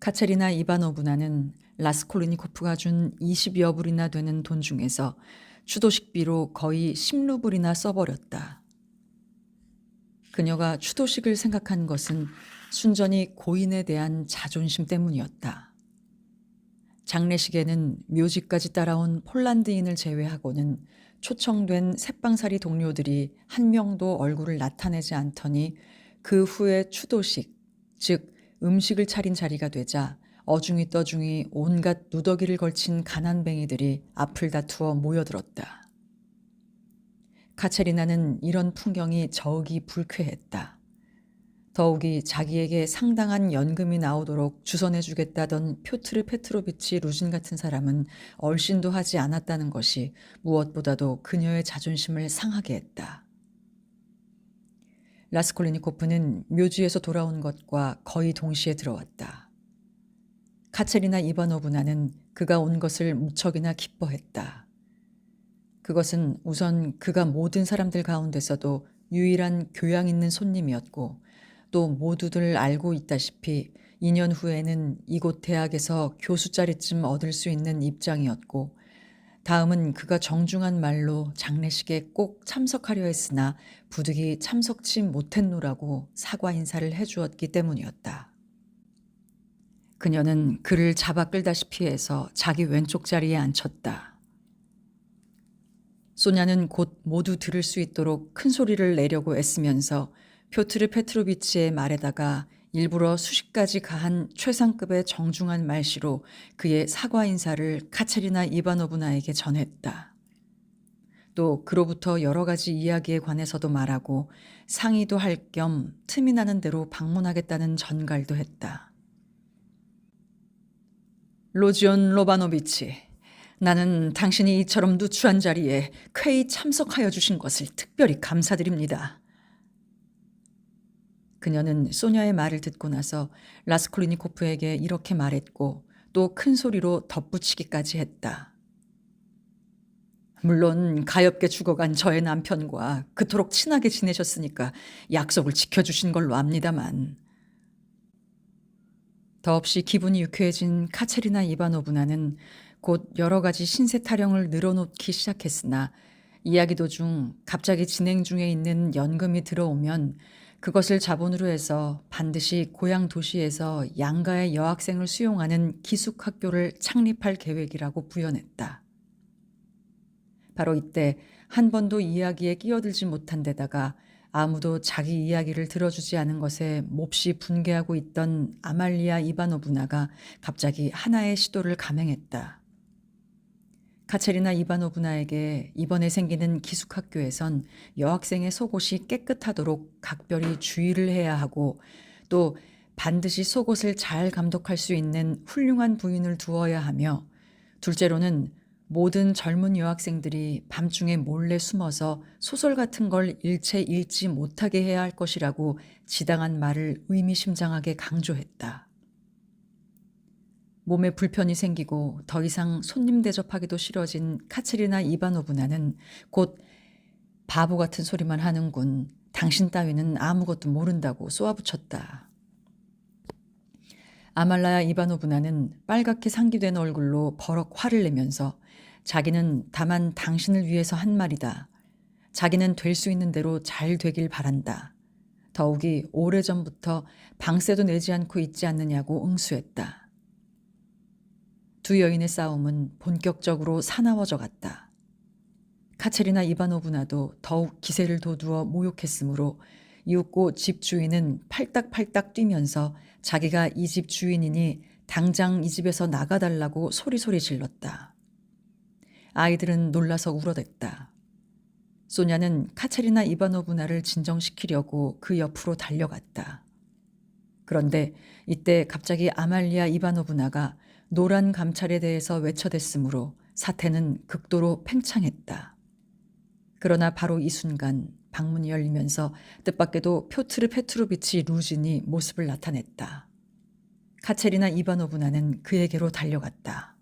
카체리나 이바노브나는 라스콜리니코프가 준 20여 불이나 되는 돈 중에서 추도식비로 거의 10루블이나 써버렸다. 그녀가 추도식을 생각한 것은 순전히 고인에 대한 자존심 때문이었다. 장례식에는 묘지까지 따라온 폴란드인을 제외하고는 초청된 새빵살이 동료들이 한 명도 얼굴을 나타내지 않더니 그 후에 추도식, 즉 음식을 차린 자리가 되자 어중이 떠중이 온갖 누더기를 걸친 가난뱅이들이 앞을 다투어 모여들었다. 카체리나는 이런 풍경이 저욱이 불쾌했다. 더욱이 자기에게 상당한 연금이 나오도록 주선해주겠다던 표트르 페트로비치 루진 같은 사람은 얼씬도 하지 않았다는 것이 무엇보다도 그녀의 자존심을 상하게 했다. 라스콜리니코프는 묘지에서 돌아온 것과 거의 동시에 들어왔다. 카체리나 이바노브나는 그가 온 것을 무척이나 기뻐했다. 그것은 우선 그가 모든 사람들 가운데서도 유일한 교양 있는 손님이었고 또 모두들 알고 있다시피 2년 후에는 이곳 대학에서 교수 자리쯤 얻을 수 있는 입장이었고 다음은 그가 정중한 말로 장례식에 꼭 참석하려 했으나 부득이 참석치 못했노라고 사과 인사를 해주었기 때문이었다. 그녀는 그를 잡아 끌다시피 해서 자기 왼쪽 자리에 앉혔다. 소냐는 곧 모두 들을 수 있도록 큰 소리를 내려고 애쓰면서 표트르 페트로비치의 말에다가 일부러 수십 가지 가한 최상급의 정중한 말씨로 그의 사과 인사를 카체리나 이바노브나에게 전했다. 또 그로부터 여러 가지 이야기에 관해서도 말하고 상의도 할 겸 틈이 나는 대로 방문하겠다는 전갈도 했다. 로지온 로바노비치, 나는 당신이 이처럼 누추한 자리에 쾌히 참석하여 주신 것을 특별히 감사드립니다. 그녀는 소녀의 말을 듣고 나서 라스콜리니코프에게 이렇게 말했고 또 큰 소리로 덧붙이기까지 했다. 물론 가엾게 죽어간 저의 남편과 그토록 친하게 지내셨으니까 약속을 지켜주신 걸로 압니다만 더없이 기분이 유쾌해진 카체리나 이바노브나는 곧 여러 가지 신세 타령을 늘어놓기 시작했으나 이야기 도중 갑자기 진행 중에 있는 연금이 들어오면 그것을 자본으로 해서 반드시 고향 도시에서 양가의 여학생을 수용하는 기숙학교를 창립할 계획이라고 부연했다. 바로 이때 한 번도 이야기에 끼어들지 못한 데다가 아무도 자기 이야기를 들어주지 않은 것에 몹시 분개하고 있던 아말리아 이바노브나가 갑자기 하나의 시도를 감행했다. 카체리나 이바노브나에게 이번에 생기는 기숙학교에선 여학생의 속옷이 깨끗하도록 각별히 주의를 해야 하고 또 반드시 속옷을 잘 감독할 수 있는 훌륭한 부인을 두어야 하며 둘째로는 모든 젊은 여학생들이 밤중에 몰래 숨어서 소설 같은 걸 일체 읽지 못하게 해야 할 것이라고 지당한 말을 의미심장하게 강조했다. 몸에 불편이 생기고 더 이상 손님 대접하기도 싫어진 카체리나 이바노브나는 곧 바보 같은 소리만 하는군. 당신 따위는 아무것도 모른다고 쏘아붙였다. 아말라야 이바노브나는 빨갛게 상기된 얼굴로 버럭 화를 내면서 자기는 다만 당신을 위해서 한 말이다. 자기는 될 수 있는 대로 잘 되길 바란다. 더욱이 오래전부터 방세도 내지 않고 있지 않느냐고 응수했다. 두 여인의 싸움은 본격적으로 사나워져 갔다. 카체리나 이바노브나도 더욱 기세를 돋우어 모욕했으므로 이윽고 집 주인은 팔딱팔딱 뛰면서 자기가 이 집 주인이니 당장 이 집에서 나가달라고 소리소리 질렀다. 아이들은 놀라서 울어댔다. 소냐는 카체리나 이바노브나를 진정시키려고 그 옆으로 달려갔다. 그런데 이때 갑자기 아말리아 이바노브나가 노란 감찰에 대해서 외쳐댔으므로 사태는 극도로 팽창했다. 그러나 바로 이 순간 방문이 열리면서 뜻밖에도 표트르 페트로비치 루진이 모습을 나타냈다. 카체리나 이바노브나는 그에게로 달려갔다.